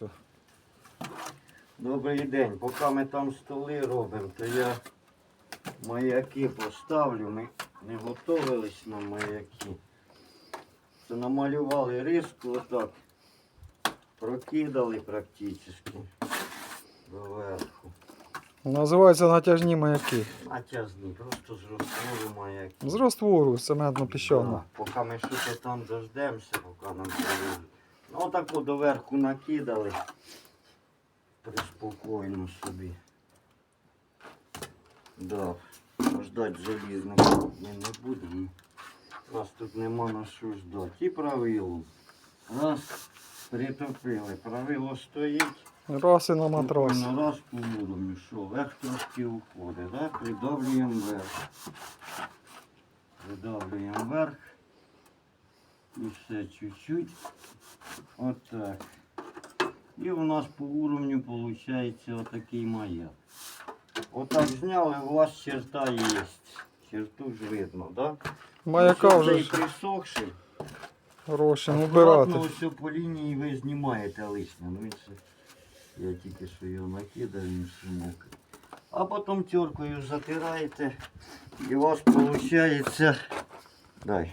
Все. Добрий день. Поки ми там столи робимо, то я маяки поставлю. Ми не готувались на маяки. Це намалювали риску отак. Прокидали практично доверху. Називаються натяжні маяки. Натязні, просто з розтвору маяки. З роствору цементно-піщано. Да, Поки ми щось там дождемося, поки нам привезуть. Ну отак от доверху накидали. Приспокійно собі. Да. Ждать залізного ми не будемо. У нас тут нема на що ждати. І правило. Раз, притопили. Правило стоїть. Раз і на матрас. Спокійно, Раз по уровню, що верх трошки уходить, да? придавлюємо вверх. Придавлюємо вверх. І все чуть-чуть. Отак. І у нас по уровню виходить отакий маяк. Отак зняли, у вас черта є. Черту ж видно, да? Маяка вже ж присохший. розчин убирати. все по лінії ви знімаєте лишнє. Ну, він ще- я тільки що його накидав, він ще мокрий. А потім теркою затираєте і у вас виходить. Дай.